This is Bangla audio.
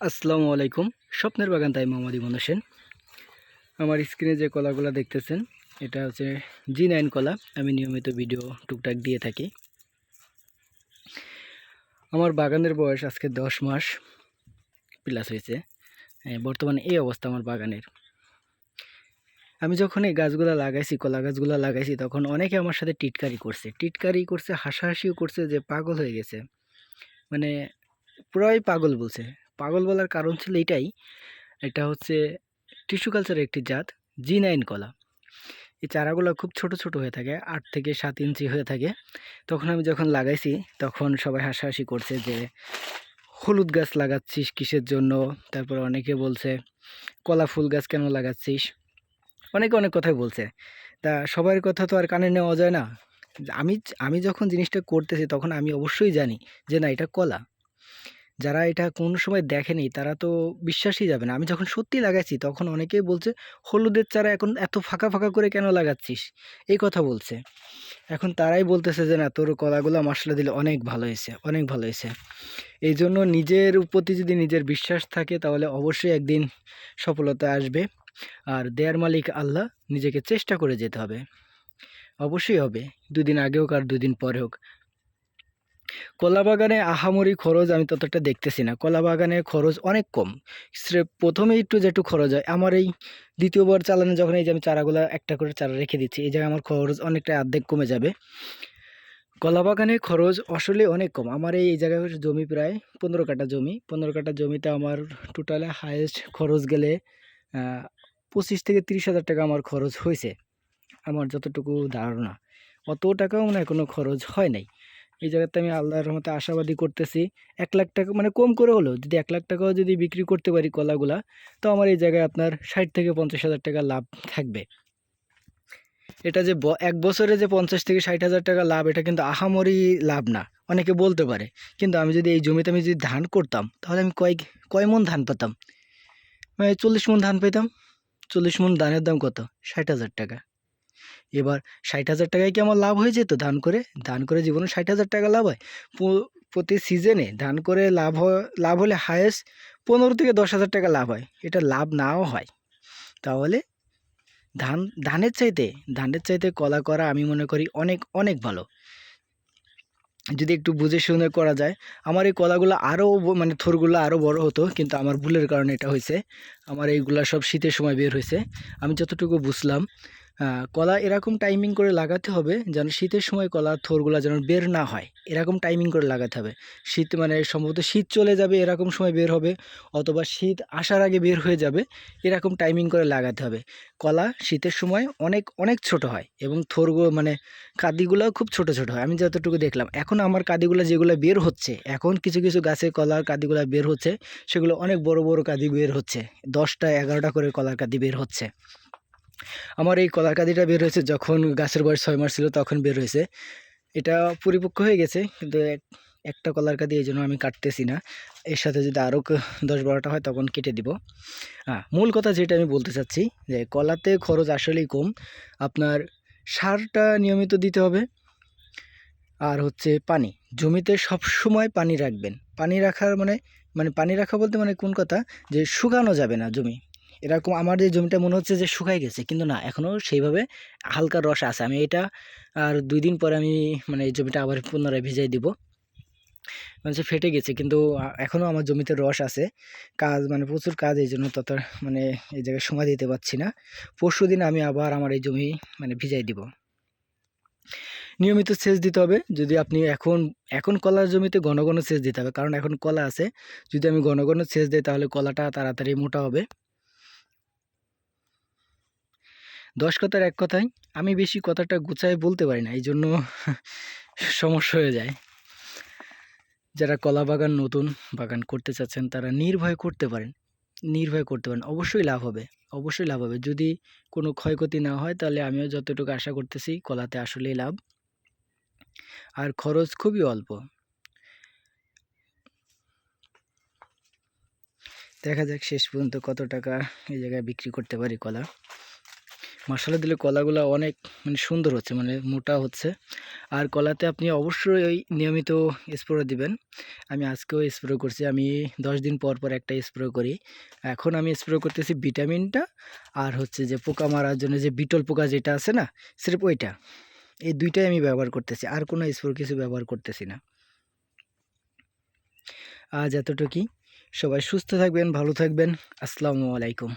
আসসালামু আলাইকুম। স্বপ্নের বাগান তাই মোহাম্মদ ইমন হোসেন। আমার স্ক্রিনে যে কলাগুলো দেখতেছেন এটা হচ্ছে জি নাইন কলা। আমি নিয়মিত ভিডিও টুকটাক দিয়ে থাকি। আমার বাগানের বয়স আজকে দশ মাস প্লাস হয়েছে। হ্যাঁ, বর্তমানে এই অবস্থা আমার বাগানের। আমি যখন এই গাছগুলো লাগাইছি কলা গাছগুলো লাগাইছি তখন অনেকে আমার সাথে টিটকারি করছে। টিটকারি করছে হাসাহাসিও করছে যে পাগল হয়ে গেছে। মানে পুরাই পাগল বলছে। পাগল বলার কারণ ছিল এটাই। এটা হচ্ছে টিস্যু কালচারের একটি জাত জি নাইন কলা। এই চারাগুলো খুব ছোট ছোট হয়ে থাকে, আট থেকে সাত ইঞ্চি হয়ে থাকে। তখন আমি যখন লাগাইছি, তখন সবাই হাসাহাসি করছে যে, হলুদ গাছ লাগাচ্ছিস কিসের জন্য? তারপর অনেকে বলছে, কলা ফুল গাছ কেন লাগাচ্ছিস? অনেকে অনেক কথাই বলছে। তা সবার কথা তো আর কানে নেওয়া যায় না। আমি আমি যখন জিনিসটা করতেছি, তখন আমি অবশ্যই জানি যে, না, এটা কলা। যারা এটা কোনো সময় দেখেনি, তারা তো বিশ্বাসই যাবে না। আমি যখন সত্যি লাগাচ্ছি, তখন অনেকেই বলছে, হলুদের চারা এখন এত ফাঁকা ফাঁকা করে কেন লাগাচ্ছিস? এই কথা বলছে। এখন তারাই বলতেছে যে, না, তোর কলাগুলো মশলা দিলে অনেক ভালো হয়েছে, অনেক ভালো হয়েছে। এই জন্য নিজের প্রতি যদি নিজের বিশ্বাস থাকে, তাহলে অবশ্যই একদিন সফলতা আসবে। আর দেয়ার মালিক আল্লাহ, নিজেকে চেষ্টা করে যেতে হবে। অবশ্যই হবে, দুদিন আগে হোক আর দুদিন পরে হোক। কলা বাগানে আহামরি খরচ আমি ততটা দেখতেছি না। কলা বাগানে খরচ অনেক কম। প্রথমে একটু যেটু খরচ হয়, আমার এই দ্বিতীয়বার চালানো যখন এই যে আমি চারাগুলো একটা করে চারা রেখে দিচ্ছি, এই জায়গায় আমার খরচ অনেকটা অর্ধেক কমে যাবে। কলা বাগানে খরচ আসলে অনেক কম। আমার এই জায়গায় জমি প্রায় পনেরো কাঠা জমি। পনেরো কাঠা জমিতে আমার টোটালে হায়েস্ট খরচ গেলে পঁচিশ থেকে তিরিশ হাজার টাকা আমার খরচ হয়েছে আমার যতটুকু ধারণা। অত টাকাও মনে কোনো খরচ হয় নাই। এই জায়গাতে আমি আল্লাহর রহমতে আশাবাদী করতেছি। এক লাখ টাকা মানে কম করে হলো যদি এক লাখ টাকাও যদি বিক্রি করতে পারি কলাগুলা, তো আমার এই জায়গায় আপনার ষাট থেকে পঞ্চাশ হাজার টাকা লাভ থাকবে। এটা যে এক বছরে যে পঞ্চাশ থেকে ষাট হাজার টাকা লাভ, এটা কিন্তু আহামরি লাভ না। অনেকে বলতে পারে, কিন্তু আমি যদি এই জমিতে আমি যদি ধান করতাম, তাহলে আমি কয় কয় মন ধান পেতাম? মানে চল্লিশ মন ধান পেতাম, চল্লিশ মন ধানের দাম কত? ষাট হাজার টাকা। এবার ষাট হাজার টাকায় কি আমার লাভ হয়ে যেত ধান করে? ধান করে জীবনে ষাট হাজার টাকা লাভ হয়। প্রতি সিজনে ধান করে লাভ লাভ হলে হায়েস্ট পনেরো থেকে দশ হাজার টাকা লাভ হয়। এটা লাভ নাও হয়। তাহলে ধান, ধানের চাইতে ধানের চাইতে কলা করা আমি মনে করি অনেক অনেক ভালো। যদি একটু বুঝে শুনে করা যায়, আমার এই কলাগুলো আরও মানে থোরগুলো আরও বড় হতো, কিন্তু আমার ভুলের কারণে এটা হয়েছে। আমার এইগুলা সব শীতের সময় বের হয়েছে। আমি যতটুকু বুঝলাম কলা এরকম টাইমিং করে লাগাতে হবে যেন শীতের সময় কলা থোরগুলা যেন বের না হয়। এরকম টাইমিং করে লাগাতে হবে। শীত মানে সম্ভবত শীত চলে যাবে, এরকম সময় বের হবে, অথবা শীত আসার আগে বের হয়ে যাবে, এরকম টাইমিং করে লাগাতে হবে। কলা শীতের সময় অনেক অনেক ছোট হয় এবং থোরগুলো মানে কাদিগুলোও খুব ছোট ছোট হয়। আমি যতটুকু দেখলাম, এখন আমার কাদিগুলো যেগুলো বের হচ্ছে, এখন কিছু কিছু গাছে কলার কাদিগুলো বের হচ্ছে, সেগুলো অনেক বড় বড় কাদি বের হচ্ছে। দশটা, এগারোটা করে কলার কাদি বের হচ্ছে। আমার এই কলার কাদিটা বের হয়েছে যখন গাছের বয়স ছয় মাস ছিল তখন বের হয়েছে। এটা পরিপক্ক হয়ে গেছে, কিন্তু এক- একটা কলার কাদি এই জন্য আমি কাটতেছি না। এর সাথে যদি আরও দশ বারোটা হয় তখন কেটে দিব। হ্যাঁ মূল কথা যেটা আমি বলতে চাচ্ছি যে কলাতে খরচ আসলেই কম। আপনার সারটা নিয়মিত দিতে হবে। আর হচ্ছে পানি, জমিতে সব সময় পানি রাখবেন। পানি রাখার মানে মানে পানি রাখা বলতে মানে কোন কথা? যে শুকানো যাবে না জমি। এরকম আমার যে জমিটা মনে হচ্ছে যে শুকাই গেছে, কিন্তু না, এখনও সেইভাবে হালকা রস আছে। আমি এটা আর দুই দিন পরে আমি মানে এই জমিটা আবার পুনরায় ভিজাই দিব। মানে ফেটে গেছে, কিন্তু এখনও আমার জমিতে রস আছে। কাজ মানে প্রচুর কাজ, এই জন্য তত মানে এই জায়গায় সময় দিতে পারছি না। পরশু দিন আমি আবার আমার এই জমি মানে ভিজাই দিব। নিয়মিত সেচ দিতে হবে। যদি আপনি এখন এখন কলার জমিতে ঘন ঘন সেচ দিতে হবে, কারণ এখন কলা আছে। যদি আমি ঘন ঘন সেচ দিই, তাহলে কলাটা তাড়াতাড়ি মোটা হবে। দশ কথার এক কথায় আমি বেশি কথাটা গুছায় বলতে পারি না এই জন্য সমস্যা হয়ে যায়। যারা কলা বাগান নতুন বাগান করতে চাচ্ছেন, তারা নির্ভয় করতে পারেন। নির্ভয় করতে পারেন। অবশ্যই লাভ হবে, অবশ্যই লাভ হবে। যদি কোনো ক্ষয়ক্ষতি না হয়, তাহলে আমিও যতটুকু আশা করতেছি, কলাতে আসলেই লাভ। আর খরচ খুবই অল্প। দেখা যাক শেষ পর্যন্ত কত টাকা এই জায়গায় বিক্রি করতে পারি কলা। মশলা দিলে কলাগুলো অনেক মানে সুন্দর হচ্ছে মানে মোটা হচ্ছে। আর কলাতে আপনি অবশ্যই ওই নিয়মিত স্প্রে দিবেন। আমি আজকেও স্প্রে করছি, আমি দশ দিন পর পর একটা স্প্রে করি। এখন আমি স্প্রে করতেছি ভিটামিনটা আর হচ্ছে যে পোকা মারার জন্য যে বিটল পোকা যেটা আছে না সির্ফ ওইটা। এই দুইটাই আমি ব্যবহার করতেছি, আর কোনো স্প্রে কিছু ব্যবহার করতেছি না। আজ এতটুকুই। সবাই সুস্থ থাকবেন, ভালো থাকবেন। আসসালামু আলাইকুম।